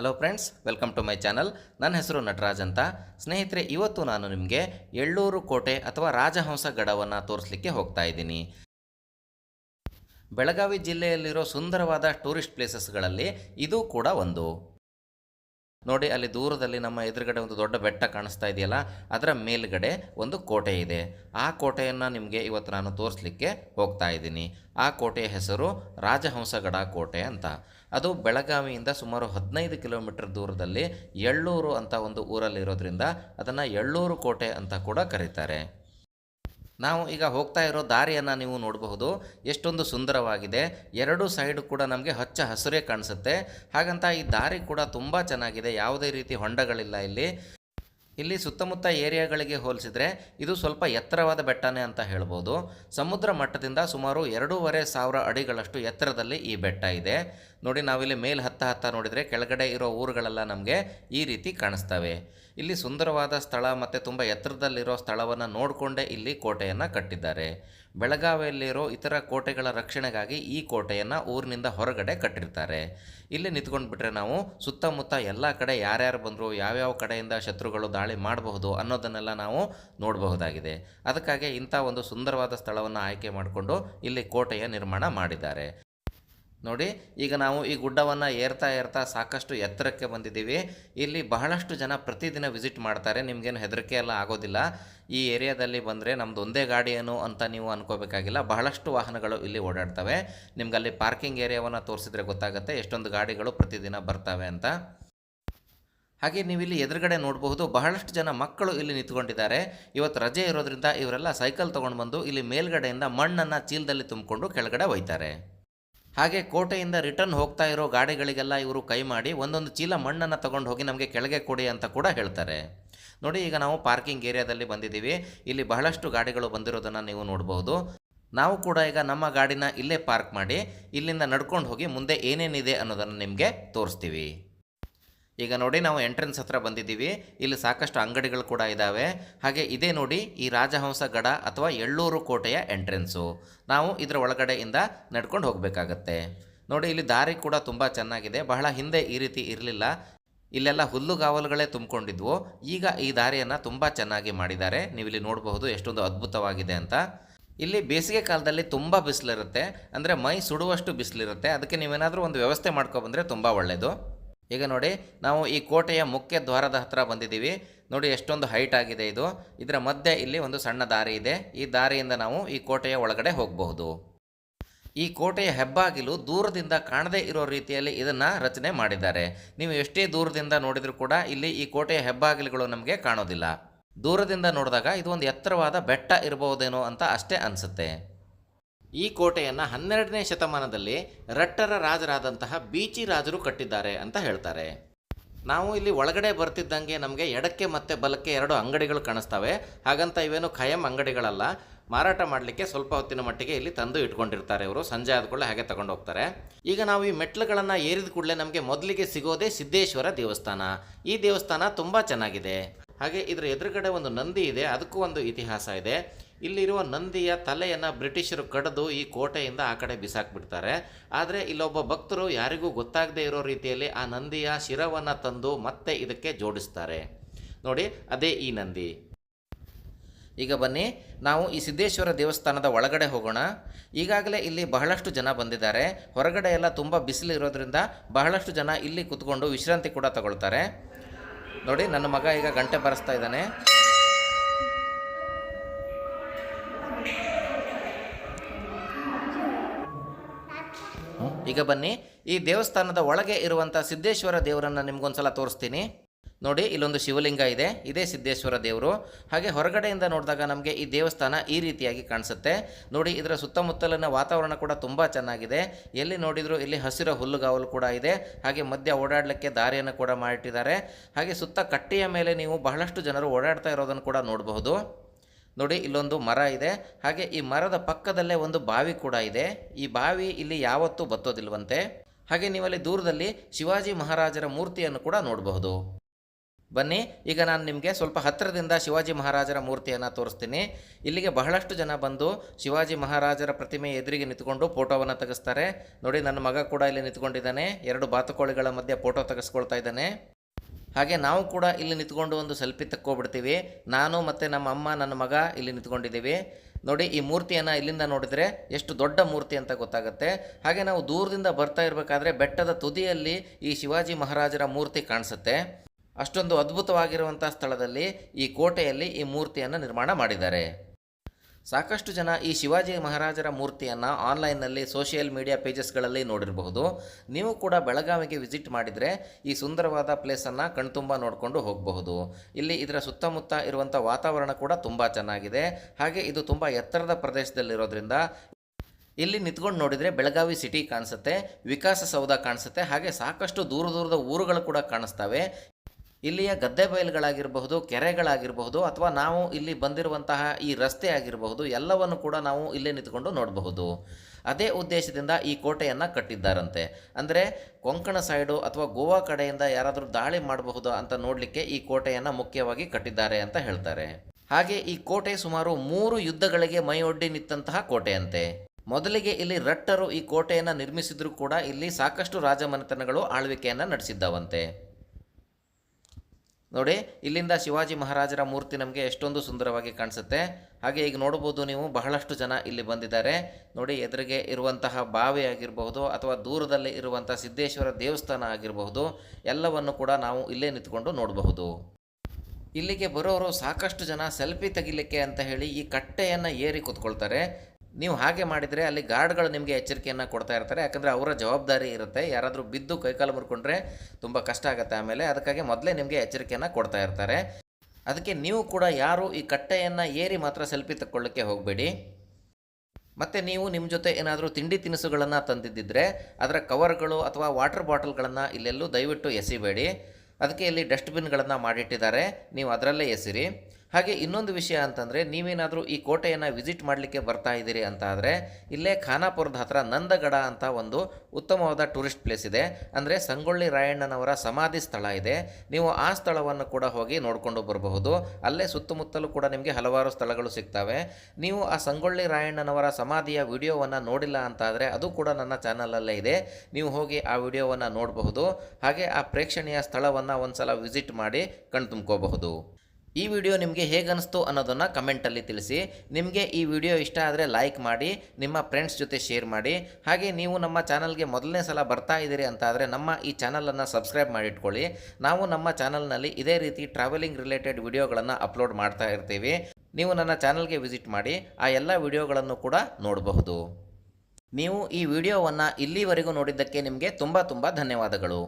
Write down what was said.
Hello friends welcome to my channel ನನ್ನ ಹೆಸರು ನಟರಾಜ್ ಅಂತ. ಸ್ನೇಹಿತರೆ, ಇವತ್ತು ನಾನು ನಿಮಗೆ ಎಳ್ಳೂರು ಕೋಟೆ ಅಥವಾ ರಾಜಹಂಸ ಗಡವನ್ನು ತೋರಿಸಲಿಕ್ಕೆ ಹೋಗ್ತಾ ಇದ್ದೀನಿ. ಬೆಳಗಾವಿ ಜಿಲ್ಲೆಯಲ್ಲಿರೋ ಸುಂದರವಾದ ಟೂರಿಸ್ಟ್ ಪ್ಲೇಸಸ್ಗಳಲ್ಲಿ ಇದು ಕೂಡ ಒಂದು. ನೋಡಿ, ಅಲ್ಲಿ ದೂರದಲ್ಲಿ ನಮ್ಮ ಎದುರುಗಡೆ ಒಂದು ದೊಡ್ಡ ಬೆಟ್ಟ ಕಾಣಿಸ್ತಾ ಇದೆಯಲ್ಲ, ಅದರ ಮೇಲ್ಗಡೆ ಒಂದು ಕೋಟೆ ಇದೆ. ಆ ಕೋಟೆಯನ್ನು ನಿಮಗೆ ಇವತ್ತು ನಾನು ತೋರಿಸ್ಲಿಕ್ಕೆ ಹೋಗ್ತಾ ಇದ್ದೀನಿ. ಆ ಕೋಟೆಯ ಹೆಸರು ರಾಜಹಂಸಗಡ ಕೋಟೆ ಅಂತ. ಅದು ಬೆಳಗಾವಿಯಿಂದ ಸುಮಾರು ಹದಿನೈದು ಕಿಲೋಮೀಟರ್ ದೂರದಲ್ಲಿ ಎಳ್ಳೂರು ಅಂತ ಒಂದು ಊರಲ್ಲಿರೋದ್ರಿಂದ ಅದನ್ನು ಎಳ್ಳೂರು ಕೋಟೆ ಅಂತ ಕೂಡ ಕರೀತಾರೆ. ನಾವು ಈಗ ಹೋಗ್ತಾ ಇರೋ ದಾರಿಯನ್ನು ನೀವು ನೋಡಬಹುದು. ಎಷ್ಟೊಂದು ಸುಂದರವಾಗಿದೆ. ಎರಡು ಸೈಡ್ ಕೂಡ ನಮಗೆ ಹಚ್ಚ ಹಸುರೇ ಕಾಣಿಸುತ್ತೆ. ಹಾಗಂತ ಈ ದಾರಿ ಕೂಡ ತುಂಬ ಚೆನ್ನಾಗಿದೆ. ಯಾವುದೇ ರೀತಿ ಹೊಂಡಗಳಿಲ್ಲ ಇಲ್ಲಿ. ಇಲ್ಲಿ ಸುತ್ತಮುತ್ತ ಏರಿಯಾಗಳಿಗೆ ಹೋಲಿಸಿದರೆ ಇದು ಸ್ವಲ್ಪ ಎತ್ತರವಾದ ಬೆಟ್ಟನೇ ಅಂತ ಹೇಳ್ಬೋದು. ಸಮುದ್ರ ಮಟ್ಟದಿಂದ ಸುಮಾರು ಎರಡೂವರೆ ಸಾವಿರ ಅಡಿಗಳಷ್ಟು ಎತ್ತರದಲ್ಲಿ ಈ ಬೆಟ್ಟ ಇದೆ. ನೋಡಿ ನಾವಿಲ್ಲಿ ಮೇಲೆ ಹತ್ತ ಹತ್ತ ನೋಡಿದರೆ ಕೆಳಗಡೆ ಇರೋ ಊರುಗಳೆಲ್ಲ ನಮಗೆ ಈ ರೀತಿ ಕಾಣಿಸ್ತವೆ. ಇಲ್ಲಿ ಸುಂದರವಾದ ಸ್ಥಳ ಮತ್ತು ತುಂಬ ಎತ್ತರದಲ್ಲಿರೋ ಸ್ಥಳವನ್ನು ನೋಡಿಕೊಂಡೇ ಇಲ್ಲಿ ಕೋಟೆಯನ್ನು ಕಟ್ಟಿದ್ದಾರೆ. ಬೆಳಗಾವಿಯಲ್ಲಿರೋ ಇತರ ಕೋಟೆಗಳ ರಕ್ಷಣೆಗಾಗಿ ಈ ಕೋಟೆಯನ್ನು ಊರಿನಿಂದ ಹೊರಗಡೆ ಕಟ್ಟಿರ್ತಾರೆ. ಇಲ್ಲಿ ನಿಂತ್ಕೊಂಡು ಬಿಟ್ರೆ ನಾವು ಸುತ್ತಮುತ್ತ ಎಲ್ಲ ಕಡೆ ಯಾರ್ಯಾರು ಬಂದರು, ಯಾವ್ಯಾವ ಕಡೆಯಿಂದ ಶತ್ರುಗಳು ದಾಳಿ ಮಾಡಬಹುದು ಅನ್ನೋದನ್ನೆಲ್ಲ ನಾವು ನೋಡಬಹುದಾಗಿದೆ. ಅದಕ್ಕಾಗಿ ಇಂಥ ಒಂದು ಸುಂದರವಾದ ಸ್ಥಳವನ್ನು ಆಯ್ಕೆ ಮಾಡಿಕೊಂಡು ಇಲ್ಲಿ ಕೋಟೆಯ ನಿರ್ಮಾಣ ಮಾಡಿದ್ದಾರೆ. ನೋಡಿ, ಈಗ ನಾವು ಈ ಗುಡ್ಡವನ್ನು ಏರ್ತಾ ಏರ್ತಾ ಸಾಕಷ್ಟು ಎತ್ತರಕ್ಕೆ ಬಂದಿದ್ದೀವಿ. ಇಲ್ಲಿ ಬಹಳಷ್ಟು ಜನ ಪ್ರತಿದಿನ ವಿಸಿಟ್ ಮಾಡ್ತಾರೆ. ನಿಮಗೇನು ಹೆದರಿಕೆ ಎಲ್ಲ ಆಗೋದಿಲ್ಲ. ಈ ಏರಿಯಾದಲ್ಲಿ ಬಂದರೆ ನಮ್ಮದು ಒಂದೇ ಗಾಡಿ ಏನು ಅಂತ ನೀವು ಅನ್ಕೋಬೇಕಾಗಿಲ್ಲ. ಬಹಳಷ್ಟು ವಾಹನಗಳು ಇಲ್ಲಿ ಓಡಾಡ್ತವೆ. ನಿಮ್ಗೆ ಅಲ್ಲಿ ಪಾರ್ಕಿಂಗ್ ಏರಿಯಾವನ್ನು ತೋರಿಸಿದ್ರೆ ಗೊತ್ತಾಗುತ್ತೆ. ಎಷ್ಟೊಂದು ಗಾಡಿಗಳು ಪ್ರತಿದಿನ ಬರ್ತವೆ ಅಂತ. ಹಾಗೆ ನೀವು ಇಲ್ಲಿ ಎದುರುಗಡೆ ನೋಡಬಹುದು, ಬಹಳಷ್ಟು ಜನ ಮಕ್ಕಳು ಇಲ್ಲಿ ನಿಂತ್ಕೊಂಡಿದ್ದಾರೆ. ಇವತ್ತು ರಜೆ ಇರೋದ್ರಿಂದ ಇವರೆಲ್ಲ ಸೈಕಲ್ ತೊಗೊಂಡು ಬಂದು ಇಲ್ಲಿ ಮೇಲ್ಗಡೆಯಿಂದ ಮಣ್ಣನ್ನು ಚೀಲದಲ್ಲಿ ತುಂಬಿಕೊಂಡು ಕೆಳಗಡೆ ಒಯ್ತಾರೆ. ಹಾಗೆ ಕೋಟೆಯಿಂದ ರಿಟರ್ನ್ ಹೋಗ್ತಾ ಇರೋ ಗಾಡಿಗಳಿಗೆಲ್ಲ ಇವರು ಕೈ ಮಾಡಿ ಒಂದೊಂದು ಚೀಲ ಮಣ್ಣನ್ನು ತಗೊಂಡು ಹೋಗಿ ನಮಗೆ ಕೆಳಗೆ ಕೊಡಿ ಅಂತ ಕೂಡ ಹೇಳ್ತಾರೆ. ನೋಡಿ, ಈಗ ನಾವು ಪಾರ್ಕಿಂಗ್ ಏರಿಯಾದಲ್ಲಿ ಬಂದಿದ್ದೀವಿ. ಇಲ್ಲಿ ಬಹಳಷ್ಟು ಗಾಡಿಗಳು ಬಂದಿರೋದನ್ನು ನೀವು ನೋಡಬಹುದು ನಾವು ಕೂಡ ಈಗ ನಮ್ಮ ಗಾಡಿನ ಇಲ್ಲೇ ಪಾರ್ಕ್ ಮಾಡಿ ಇಲ್ಲಿಂದ ನಡ್ಕೊಂಡು ಹೋಗಿ ಮುಂದೆ ಏನೇನಿದೆ ಅನ್ನೋದನ್ನು ನಿಮಗೆ ತೋರಿಸ್ತೀವಿ. ಈಗ ನೋಡಿ ನಾವು ಎಂಟ್ರೆನ್ಸ್ ಹತ್ರ ಬಂದಿದ್ದೀವಿ. ಇಲ್ಲಿ ಸಾಕಷ್ಟು ಅಂಗಡಿಗಳು ಕೂಡ ಇದ್ದಾವೆ ಹಾಗೆ ಇದೇ ನೋಡಿ ಈ ರಾಜಹಂಸ ಗಡ ಅಥವಾ ಎಳ್ಳೂರು ಕೋಟೆಯ ಎಂಟ್ರೆನ್ಸು ನಾವು ಇದರ ಒಳಗಡೆಯಿಂದ ನಡ್ಕೊಂಡು ಹೋಗಬೇಕಾಗತ್ತೆ. ನೋಡಿ ಇಲ್ಲಿ ದಾರಿ ಕೂಡ ತುಂಬ ಚೆನ್ನಾಗಿದೆ. ಬಹಳ ಹಿಂದೆ ಈ ರೀತಿ ಇರಲಿಲ್ಲ. ಇಲ್ಲೆಲ್ಲ ಹುಲ್ಲುಗಾವಲುಗಳೇ ತುಂಬಿಕೊಂಡಿದ್ವು. ಈಗ ಈ ದಾರಿಯನ್ನು ತುಂಬ ಚೆನ್ನಾಗಿ ಮಾಡಿದ್ದಾರೆ. ನೀವು ಇಲ್ಲಿ ನೋಡಬಹುದು ಎಷ್ಟೊಂದು ಅದ್ಭುತವಾಗಿದೆ ಅಂತ. ಇಲ್ಲಿ ಬೇಸಿಗೆ ಕಾಲದಲ್ಲಿ ತುಂಬ ಬಿಸಿಲಿರುತ್ತೆ. ಅಂದರೆ ಮೈ ಸುಡುವಷ್ಟು ಬಿಸಿಲಿರುತ್ತೆ. ಅದಕ್ಕೆ ನೀವೇನಾದರೂ ಒಂದು ವ್ಯವಸ್ಥೆ ಮಾಡ್ಕೊಬಂದರೆ ತುಂಬ ಒಳ್ಳೆಯದು ಈಗ ನೋಡಿ, ನಾವು ಈ ಕೋಟೆಯ ಮುಖ್ಯ ದ್ವಾರದ ಹತ್ರ ಬಂದಿದ್ದೀವಿ. ನೋಡಿ ಎಷ್ಟೊಂದು ಹೈಟ್ ಆಗಿದೆ ಇದು. ಇದರ ಮಧ್ಯೆ ಇಲ್ಲಿ ಒಂದು ಸಣ್ಣ ದಾರಿ ಇದೆ. ಈ ದಾರಿಯಿಂದ ನಾವು ಈ ಕೋಟೆಯ ಒಳಗಡೆ ಹೋಗಬಹುದು. ಈ ಕೋಟೆಯ ಹೆಬ್ಬಾಗಿಲು ದೂರದಿಂದ ಕಾಣದೇ ಇರೋ ರೀತಿಯಲ್ಲಿ ಇದನ್ನು ರಚನೆ ಮಾಡಿದ್ದಾರೆ. ನೀವು ಎಷ್ಟೇ ದೂರದಿಂದ ನೋಡಿದರೂ ಕೂಡ ಇಲ್ಲಿ ಈ ಕೋಟೆಯ ಹೆಬ್ಬಾಗಿಲುಗಳು ನಮಗೆ ಕಾಣೋದಿಲ್ಲ. ದೂರದಿಂದ ನೋಡಿದಾಗ ಇದು ಒಂದು ಎತ್ತರವಾದ ಬೆಟ್ಟ ಇರಬಹುದೇನೋ ಅಂತ ಅಷ್ಟೇ ಅನಿಸುತ್ತೆ. ಈ ಕೋಟೆಯನ್ನು ಹನ್ನೆರಡನೇ ಶತಮಾನದಲ್ಲಿ ರಟ್ಟರ ರಾಜರಾದಂತಹ ಬೀಚಿ ರಾಜರು ಕಟ್ಟಿದ್ದಾರೆ ಅಂತ ಹೇಳ್ತಾರೆ. ನಾವು ಇಲ್ಲಿ ಒಳಗಡೆ ಬರ್ತಿದ್ದಂಗೆ ನಮಗೆ ಎಡಕ್ಕೆ ಮತ್ತು ಬಲಕ್ಕೆ ಎರಡು ಅಂಗಡಿಗಳು ಕಾಣಿಸ್ತವೆ. ಹಾಗಂತ ಇವೇನು ಖಾಯಂ ಅಂಗಡಿಗಳಲ್ಲ. ಮಾರಾಟ ಮಾಡಲಿಕ್ಕೆ ಸ್ವಲ್ಪ ಹೊತ್ತಿನ ಮಟ್ಟಿಗೆ ಇಲ್ಲಿ ತಂದು ಇಟ್ಕೊಂಡಿರ್ತಾರೆ ಇವರು. ಸಂಜೆ ಆದ್ಕೊಳ್ಳೆ ಹಾಗೆ ತಗೊಂಡು ಹೋಗ್ತಾರೆ. ಈಗ ನಾವು ಈ ಮೆಟ್ಲುಗಳನ್ನು ಏರಿದ ಕೂಡಲೇ ನಮಗೆ ಮೊದಲಿಗೆ ಸಿಗೋದೇ ಸಿದ್ದೇಶ್ವರ ದೇವಸ್ಥಾನ. ಈ ದೇವಸ್ಥಾನ ತುಂಬ ಚೆನ್ನಾಗಿದೆ. ಹಾಗೆ ಇದರ ಎದುರುಗಡೆ ಒಂದು ನಂದಿ ಇದೆ, ಅದಕ್ಕೂ ಒಂದು ಇತಿಹಾಸ ಇದೆ. ಇಲ್ಲಿರುವ ನಂದಿಯ ತಲೆಯನ್ನು ಬ್ರಿಟಿಷರು ಕಡಿದು ಈ ಕೋಟೆಯಿಂದ ಆ ಕಡೆ ಬಿಸಾಕ್ಬಿಡ್ತಾರೆ. ಆದರೆ ಇಲ್ಲೊಬ್ಬ ಭಕ್ತರು ಯಾರಿಗೂ ಗೊತ್ತಾಗದೇ ಇರೋ ರೀತಿಯಲ್ಲಿ ಆ ನಂದಿಯ ಶಿರವನ್ನು ತಂದು ಮತ್ತೆ ಇದಕ್ಕೆ ಜೋಡಿಸ್ತಾರೆ. ನೋಡಿ, ಅದೇ ಈ ನಂದಿ. ಈಗ ಬನ್ನಿ, ನಾವು ಈ ಸಿದ್ದೇಶ್ವರ ದೇವಸ್ಥಾನದ ಒಳಗಡೆ ಹೋಗೋಣ. ಈಗಾಗಲೇ ಇಲ್ಲಿ ಬಹಳಷ್ಟು ಜನ ಬಂದಿದ್ದಾರೆ. ಹೊರಗಡೆ ಎಲ್ಲ ತುಂಬ ಬಿಸಿಲಿರೋದ್ರಿಂದ ಬಹಳಷ್ಟು ಜನ ಇಲ್ಲಿ ಕುತ್ಕೊಂಡು ವಿಶ್ರಾಂತಿ ಕೂಡ ತಗೊಳ್ತಾರೆ. ನೋಡಿ, ನನ್ನ ಮಗ ಈಗ ಗಂಟೆ ಬರೆಸ್ತಾ ಇದ್ದಾನೆ. ಈಗ ಬನ್ನಿ. ಈ ದೇವಸ್ಥಾನದ ಒಳಗೆ ಇರುವಂಥ ಸಿದ್ದೇಶ್ವರ ದೇವರನ್ನು ನಿಮ್ಗೊಂದ್ಸಲ ತೋರಿಸ್ತೀನಿ. ನೋಡಿ, ಇಲ್ಲೊಂದು ಶಿವಲಿಂಗ ಇದೆ. ಇದೇ ಸಿದ್ದೇಶ್ವರ ದೇವರು. ಹಾಗೆ ಹೊರಗಡೆಯಿಂದ ನೋಡಿದಾಗ ನಮಗೆ ಈ ದೇವಸ್ಥಾನ ಈ ರೀತಿಯಾಗಿ ಕಾಣಿಸುತ್ತೆ. ನೋಡಿ, ಇದರ ಸುತ್ತಮುತ್ತಲಿನ ವಾತಾವರಣ ಕೂಡ ತುಂಬ ಚೆನ್ನಾಗಿದೆ. ಎಲ್ಲಿ ನೋಡಿದರೂ ಇಲ್ಲಿ ಹಸಿರು ಹುಲ್ಲುಗಾವಲು ಕೂಡ ಇದೆ. ಹಾಗೆ ಮಧ್ಯ ಓಡಾಡಲಿಕ್ಕೆ ದಾರಿಯನ್ನು ಕೂಡ ಮಾಡಿಟ್ಟಿದ್ದಾರೆ. ಹಾಗೆ ಸುತ್ತ ಕಟ್ಟೆಯ ಮೇಲೆ ನೀವು ಬಹಳಷ್ಟು ಜನರು ಓಡಾಡ್ತಾ ಇರೋದನ್ನು ಕೂಡ ನೋಡಬಹುದು. ನೋಡಿ, ಇಲ್ಲೊಂದು ಮರ ಇದೆ. ಹಾಗೆ ಈ ಮರದ ಪಕ್ಕದಲ್ಲೇ ಒಂದು ಬಾವಿ ಕೂಡ ಇದೆ. ಈ ಬಾವಿ ಇಲ್ಲಿ ಯಾವತ್ತೂ ಬತ್ತೋದಿಲ್ವಂತೆ. ಹಾಗೆ ನೀವಲ್ಲಿ ದೂರದಲ್ಲಿ ಶಿವಾಜಿ ಮಹಾರಾಜರ ಮೂರ್ತಿಯನ್ನು ಕೂಡ ನೋಡಬಹುದು. ಬನ್ನಿ, ಈಗ ನಾನು ನಿಮಗೆ ಸ್ವಲ್ಪ ಹತ್ತಿರದಿಂದ ಶಿವಾಜಿ ಮಹಾರಾಜರ ಮೂರ್ತಿಯನ್ನು ತೋರಿಸ್ತೀನಿ. ಇಲ್ಲಿಗೆ ಬಹಳಷ್ಟು ಜನ ಬಂದು ಶಿವಾಜಿ ಮಹಾರಾಜರ ಪ್ರತಿಮೆ ಎದುರಿಗೆ ನಿಂತ್ಕೊಂಡು ಫೋಟೋವನ್ನು ತೆಗೆಸ್ತಾರೆ. ನೋಡಿ, ನನ್ನ ಮಗ ಕೂಡ ಇಲ್ಲಿ ನಿಂತ್ಕೊಂಡಿದ್ದಾನೆ. ಎರಡು ಬಾತುಕೋಳಿಗಳ ಮಧ್ಯೆ ಫೋಟೋ ತೆಗೆಸ್ಕೊಳ್ತಾ ಇದ್ದಾನೆ. ಹಾಗೆ ನಾವು ಕೂಡ ಇಲ್ಲಿ ನಿಂತ್ಕೊಂಡು ಒಂದು ಸೆಲ್ಫಿ ತಕ್ಕೋಬಿಡ್ತೀವಿ. ನಾನು ಮತ್ತು ನಮ್ಮ ಅಮ್ಮ, ನನ್ನ ಮಗ ಇಲ್ಲಿ ನಿಂತ್ಕೊಂಡಿದ್ದೀವಿ. ನೋಡಿ, ಈ ಮೂರ್ತಿಯನ್ನು ಇಲ್ಲಿಂದ ನೋಡಿದರೆ ಎಷ್ಟು ದೊಡ್ಡ ಮೂರ್ತಿ ಅಂತ ಗೊತ್ತಾಗುತ್ತೆ. ಹಾಗೆ ನಾವು ದೂರದಿಂದ ಬರ್ತಾ ಇರಬೇಕಾದ್ರೆ ಬೆಟ್ಟದ ತುದಿಯಲ್ಲಿ ಈ ಶಿವಾಜಿ ಮಹಾರಾಜರ ಮೂರ್ತಿ ಕಾಣಿಸುತ್ತೆ. ಅಷ್ಟೊಂದು ಅದ್ಭುತವಾಗಿರುವಂಥ ಸ್ಥಳದಲ್ಲಿ ಈ ಕೋಟೆಯಲ್ಲಿ ಈ ಮೂರ್ತಿಯನ್ನು ನಿರ್ಮಾಣ ಮಾಡಿದ್ದಾರೆ. ಸಾಕಷ್ಟು ಜನ ಈ ಶಿವಾಜಿ ಮಹಾರಾಜರ ಮೂರ್ತಿಯನ್ನು ಆನ್ಲೈನ್ನಲ್ಲಿ ಸೋಷಿಯಲ್ ಮೀಡಿಯಾ ಪೇಜಸ್ಗಳಲ್ಲಿ ನೋಡಿರಬಹುದು. ನೀವು ಕೂಡ ಬೆಳಗಾವಿಗೆ ವಿಸಿಟ್ ಮಾಡಿದರೆ ಈ ಸುಂದರವಾದ ಪ್ಲೇಸನ್ನು ಕಣ್ತುಂಬ ನೋಡಿಕೊಂಡು ಹೋಗಬಹುದು. ಇಲ್ಲಿ ಇದರ ಸುತ್ತಮುತ್ತ ಇರುವಂಥ ವಾತಾವರಣ ಕೂಡ ತುಂಬ ಚೆನ್ನಾಗಿದೆ. ಹಾಗೆ ಇದು ತುಂಬ ಎತ್ತರದ ಪ್ರದೇಶದಲ್ಲಿರೋದ್ರಿಂದ ಇಲ್ಲಿ ನಿಂತ್ಕೊಂಡು ನೋಡಿದರೆ ಬೆಳಗಾವಿ ಸಿಟಿ ಕಾಣಿಸುತ್ತೆ, ವಿಕಾಸಸೌಧ ಕಾಣಿಸುತ್ತೆ, ಹಾಗೆ ಸಾಕಷ್ಟು ದೂರ ದೂರದ ಊರುಗಳು ಕೂಡ ಕಾಣಿಸ್ತವೆ. ಇಲ್ಲಿಯ ಗದ್ದೆ ಬಯಲುಗಳಾಗಿರಬಹುದು, ಕೆರೆಗಳಾಗಿರಬಹುದು, ಅಥವಾ ನಾವು ಇಲ್ಲಿ ಬಂದಿರುವಂತಹ ಈ ರಸ್ತೆ ಆಗಿರಬಹುದು, ಎಲ್ಲವನ್ನು ಕೂಡ ನಾವು ಇಲ್ಲೇ ನಿಂತ್ಕೊಂಡು ನೋಡಬಹುದು. ಅದೇ ಉದ್ದೇಶದಿಂದ ಈ ಕೋಟೆಯನ್ನು ಕಟ್ಟಿದ್ದಾರಂತೆ. ಅಂದರೆ ಕೊಂಕಣ ಸೈಡು ಅಥವಾ ಗೋವಾ ಕಡೆಯಿಂದ ಯಾರಾದರೂ ದಾಳಿ ಮಾಡಬಹುದು ಅಂತ ನೋಡಲಿಕ್ಕೆ ಈ ಕೋಟೆಯನ್ನು ಮುಖ್ಯವಾಗಿ ಕಟ್ಟಿದ್ದಾರೆ ಅಂತ ಹೇಳ್ತಾರೆ. ಹಾಗೆ ಈ ಕೋಟೆ ಸುಮಾರು ಮೂರು ಯುದ್ಧಗಳಿಗೆ ಮೈಯೊಡ್ಡಿ ನಿಂತಹ ಕೋಟೆಯಂತೆ. ಮೊದಲಿಗೆ ಇಲ್ಲಿ ರಟ್ಟರು ಈ ಕೋಟೆಯನ್ನು ನಿರ್ಮಿಸಿದರೂ ಕೂಡ ಇಲ್ಲಿ ಸಾಕಷ್ಟು ರಾಜಮನೆತನಗಳು ಆಳ್ವಿಕೆಯನ್ನು ನಡೆಸಿದ್ದವಂತೆ. ನೋಡಿ, ಇಲ್ಲಿಂದ ಶಿವಾಜಿ ಮಹಾರಾಜರ ಮೂರ್ತಿ ನಮಗೆ ಎಷ್ಟೊಂದು ಸುಂದರವಾಗಿ ಕಾಣಿಸುತ್ತೆ. ಹಾಗೆ ಈಗ ನೋಡ್ಬೋದು ನೀವು, ಬಹಳಷ್ಟು ಜನ ಇಲ್ಲಿ ಬಂದಿದ್ದಾರೆ. ನೋಡಿ, ಎದುರಿಗೆ ಇರುವಂತಹ ಬಾವಿ ಆಗಿರಬಹುದು ಅಥವಾ ದೂರದಲ್ಲಿ ಇರುವಂತಹ ಸಿದ್ದೇಶ್ವರ ದೇವಸ್ಥಾನ ಆಗಿರಬಹುದು, ಎಲ್ಲವನ್ನು ಕೂಡ ನಾವು ಇಲ್ಲೇ ನಿಂತ್ಕೊಂಡು ನೋಡಬಹುದು. ಇಲ್ಲಿಗೆ ಬರೋರು ಸಾಕಷ್ಟು ಜನ ಸೆಲ್ಫಿ ತೆಗಿಲಿಕ್ಕೆ ಅಂತ ಹೇಳಿ ಈ ಕಟ್ಟೆಯನ್ನು ಏರಿ ಕೂತ್ಕೊಳ್ತಾರೆ. ನೀವು ಹಾಗೆ ಮಾಡಿದರೆ ಅಲ್ಲಿ ಗಾರ್ಡ್ಗಳು ನಿಮಗೆ ಎಚ್ಚರಿಕೆಯನ್ನು ಕೊಡ್ತಾ ಇರ್ತಾರೆ. ಯಾಕಂದರೆ ಅವರ ಜವಾಬ್ದಾರಿ ಇರುತ್ತೆ. ಯಾರಾದರೂ ಬಿದ್ದು ಕೈಕಾಲು ಮುರ್ಕೊಂಡ್ರೆ ತುಂಬ ಕಷ್ಟ ಆಗುತ್ತೆ ಆಮೇಲೆ. ಅದಕ್ಕಾಗಿ ಮೊದಲೇ ನಿಮಗೆ ಎಚ್ಚರಿಕೆಯನ್ನು ಕೊಡ್ತಾ ಇರ್ತಾರೆ. ಅದಕ್ಕೆ ನೀವು ಕೂಡ ಯಾರು ಈ ಕಟ್ಟೆಯನ್ನು ಏರಿ ಮಾತ್ರ ಸೆಲ್ಫಿ ತಕ್ಕೊಳ್ಳೋಕ್ಕೆ ಹೋಗಬೇಡಿ. ಮತ್ತು ನೀವು ನಿಮ್ಮ ಜೊತೆ ಏನಾದರೂ ತಿಂಡಿ ತಿನಿಸುಗಳನ್ನು ತಂದಿದ್ದಿದ್ರೆ ಅದರ ಕವರ್ಗಳು ಅಥವಾ ವಾಟರ್ ಬಾಟಲ್ಗಳನ್ನು ಇಲ್ಲೆಲ್ಲೂ ದಯವಿಟ್ಟು ಎಸಿಬೇಡಿ. ಅದಕ್ಕೆ ಇಲ್ಲಿ ಡಸ್ಟ್ಬಿನ್ಗಳನ್ನು ಮಾಡಿಟ್ಟಿದ್ದಾರೆ. ನೀವು ಅದರಲ್ಲೇ ಎಸಿರಿ. ಹಾಗೆ ಇನ್ನೊಂದು ವಿಷಯ ಅಂತಂದರೆ, ನೀವೇನಾದರೂ ಈ ಕೋಟೆಯನ್ನು ವಿಸಿಟ್ ಮಾಡಲಿಕ್ಕೆ ಬರ್ತಾ ಇದ್ದೀರಿ ಅಂತ ಆದರೆ ಇಲ್ಲೇ ಖಾನಾಪುರದ ಹತ್ರ ನಂದಗಡ ಅಂತ ಒಂದು ಉತ್ತಮವಾದ ಟೂರಿಸ್ಟ್ ಪ್ಲೇಸ್ ಇದೆ. ಅಂದರೆ ಸಂಗೊಳ್ಳಿ ರಾಯಣ್ಣನವರ ಸಮಾಧಿ ಸ್ಥಳ ಇದೆ. ನೀವು ಆ ಸ್ಥಳವನ್ನು ಕೂಡ ಹೋಗಿ ನೋಡಿಕೊಂಡು ಬರಬಹುದು. ಅಲ್ಲೇ ಸುತ್ತಮುತ್ತಲೂ ಕೂಡ ನಿಮಗೆ ಹಲವಾರು ಸ್ಥಳಗಳು ಸಿಗ್ತವೆ. ನೀವು ಆ ಸಂಗೊಳ್ಳಿ ರಾಯಣ್ಣನವರ ಸಮಾಧಿಯ ವಿಡಿಯೋವನ್ನು ನೋಡಿಲ್ಲ ಅಂತ ಆದರೆ ಅದು ಕೂಡ ನನ್ನ ಚಾನಲಲ್ಲೇ ಇದೆ. ನೀವು ಹೋಗಿ ಆ ವಿಡಿಯೋವನ್ನು ನೋಡಬಹುದು. ಹಾಗೆ ಆ ಪ್ರೇಕ್ಷಣೀಯ ಸ್ಥಳವನ್ನು ಒಂದು ಸಲ ವಿಸಿಟ್ ಮಾಡಿ ಕಣ್ತುಂಬ್ಕೋಬಹುದು. ಈ ವಿಡಿಯೋ ನಿಮಗೆ ಹೇಗೆ ಅನಿಸ್ತು ಅನ್ನೋದನ್ನು ಕಮೆಂಟಲ್ಲಿ ತಿಳಿಸಿ. ನಿಮಗೆ ಈ ವಿಡಿಯೋ ಇಷ್ಟ ಆದರೆ ಲೈಕ್ ಮಾಡಿ, ನಿಮ್ಮ ಫ್ರೆಂಡ್ಸ್ ಜೊತೆ ಶೇರ್ ಮಾಡಿ. ಹಾಗೆ ನೀವು ನಮ್ಮ ಚಾನಲ್ಗೆ ಮೊದಲನೇ ಸಲ ಬರ್ತಾ ಇದ್ದೀರಿ ಅಂತ ಆದರೆ ನಮ್ಮ ಈ ಚಾನಲನ್ನು ಸಬ್ಸ್ಕ್ರೈಬ್ ಮಾಡಿಟ್ಕೊಳ್ಳಿ. ನಾವು ನಮ್ಮ ಚಾನಲ್ನಲ್ಲಿ ಇದೇ ರೀತಿ ಟ್ರಾವೆಲಿಂಗ್ ರಿಲೇಟೆಡ್ ವಿಡಿಯೋಗಳನ್ನು ಅಪ್ಲೋಡ್ ಮಾಡ್ತಾ ಇರ್ತೀವಿ. ನೀವು ನನ್ನ ಚಾನಲ್ಗೆ ವಿಸಿಟ್ ಮಾಡಿ, ಆ ಎಲ್ಲ ವಿಡಿಯೋಗಳನ್ನು ಕೂಡ ನೋಡಬಹುದು. ನೀವು ಈ ವಿಡಿಯೋವನ್ನು ಇಲ್ಲಿವರೆಗೂ ನೋಡಿದ್ದಕ್ಕೆ ನಿಮಗೆ ತುಂಬ ತುಂಬ ಧನ್ಯವಾದಗಳು.